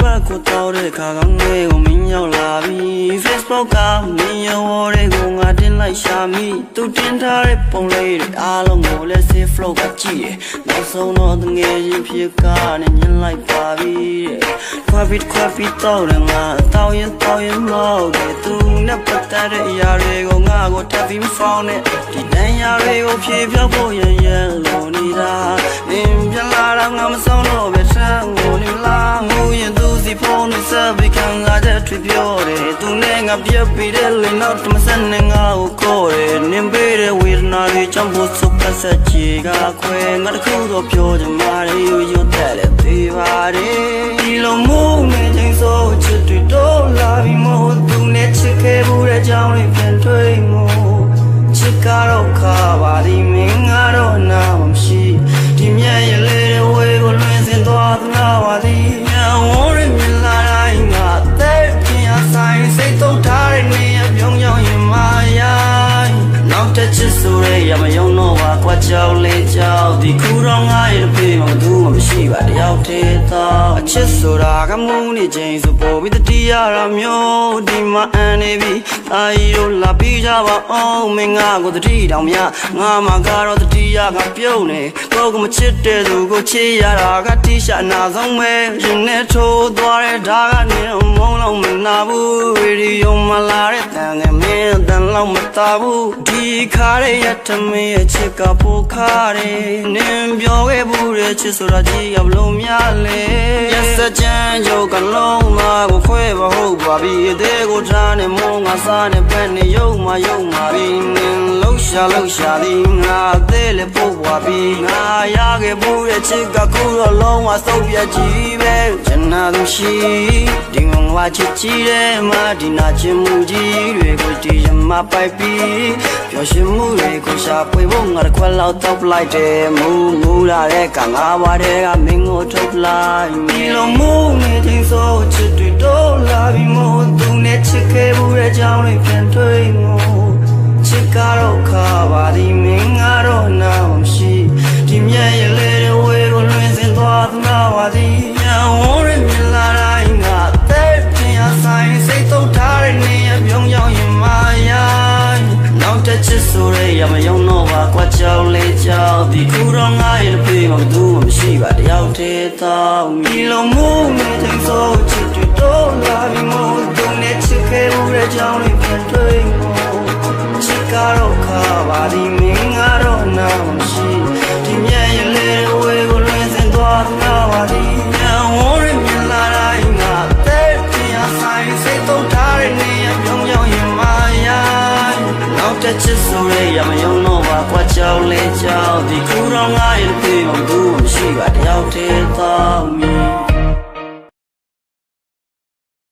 ပတ်ကိုတော့တဲ့ခါကောင်းလေးကိုမင်းရောက်လာပြီ Facebook ကမင်းရောတွေကိုငါတင်လိုက်ရှာမိသူတင်ထားတဲ့ပုံလေးတွေအားလုံးကိုလည်း save flow ကကြည့်တယ်နောက်ဆုံးတော့တငယ်ချင်းဖြစ်ကနေညင်လိုက်ပါပြီတဲ့ခွာပြီးခွာပြီးတော့တယ်ငါတောင်းရင်တောင်းရင်မဟုတ်တယ်သူနဲ့ပတ်သက်တဲ့အရာတွေကိုငါကိုထပ်ပြီးမဖောင်းနဲ့ဒီတန်ရာတွေကိုဖြေဖြောက်ဖို့ရန်ရန်လို့ ဆက်ပြီးခံရတဲ့ထွေပြောတယ်သူနဲ့ငါပြက်ပြီးတဲ့လင်းတော့မဆက်နဲ့ငါကိုခေါ်တယ်နင်ပေးတဲ့ဝေဒနာတွေကြောင့်ဘုဆုပ်ပတ်ဆက်ချေကခွဲငါတခုတော့ပြောချင်ပါတယ်ယူယူတဲ့လေသေးပါတယ်ဒီလိုမို့နေချင်းစိုးချစ်တွေတော့လာပြီးမို့သူနဲ့ချစ်ခဲ့မှုတဲ့ကြောင့်တွေပြန်တွေ့မို့ချစ်ကတော့ခါပါဒီမင်း တစ်ချစ်ဆိုရဲရမယုံတော့ပါကွာကြောက်လေကြောက်ဒီခုတော့ငါရဲ့ဖေးမှဘူးမှမရှိပါတယောက်တည်းတော့အချစ်ဆိုတာကမူးနေခြင်းဆိုပေါ်ပြီးတတိယရမျိုးဒီမှာအန်နေပြီအာရီတို့လာပြီးကြပါအောင်မင်းငါကိုတတိတောင်မြငါမှကတော့တတိယကပြုံးနေကိုကမချစ်တဲ့သူကိုချစ်ရတာကတိရှာနာဆုံးပဲရင်နဲ့ထိုးသွားတဲ့ဓာတ်ကနေမုံလုံးမနာဘူးရေဒီယိုမှာလာတဲ့တန်ငယ်မင်းတန် လောက်မတာဘူးဒီခါရဲ့ရထမင်းရဲ့ချစ်ကပိုခါတယ်နင်ပြောခဲ့ဘူးတဲ့ချစ်ဆိုတာကြီးကဘလို့များလဲရစကြမ်းယောကလုံးမကိုခွဲမဟုတ်ပါပြီအသေးကိုထားနေမုံငါစားနေပဲနေရုံမယုံပါပြီနင်လှုပ်ရှားလှုပ်ရှားသည်ငါအသေးလည်းပို့ပါပြီငါရခဲ့ဘူးတဲ့ချစ်ကခုတော့လုံးဝစုပ်ပြတ်ကြီးပဲကျန်နာသူရှိဒီငဝါချစ်ကြီးတဲ့မဒီနာချင်မှုကြီးတွေကိုဒီရ မပိုက်ပြီးပျော်ရွှင်မှုတွေကိုရှာဖွေဖို့ငါတစ်ခွက်လောက်တော့ပလိုက်တယ်မူမူလာတဲ့ကငါဘွားတဲ့ကမင်းကိုထုတ်လိုက်ဒီလိုမူနေချင်းစိုးချစ်တွေတော့လာပြီးမို့သူနဲ့ချစ်ခဲ့မှုတဲ့ကြောင်းတွေပြန်တွေ့ ရဲရမယုံတော့ပါကွာကြောင်လေးကြောင်ဒီခုတော့ငါရဲ့ဖေးမှဘူးမှမရှိပါတယောက်တည်းတော့ဒီလိုမျိုးနေတိုင်းဆိုချစ်တွေတော့လာပြီးမို့သူနဲ့ချစ်ခဲ့မှုတဲ့ကြောင်လေးပြန်တွေ့မို့ချစ်ကတော့ခါပါဒီမ မယုံတော့ပါကွာကြောင်လေးကြောင်ဒီခုတော့ငါရဲ့ပြေမဘူးမရှိပါတယောက်တည်းသာမီ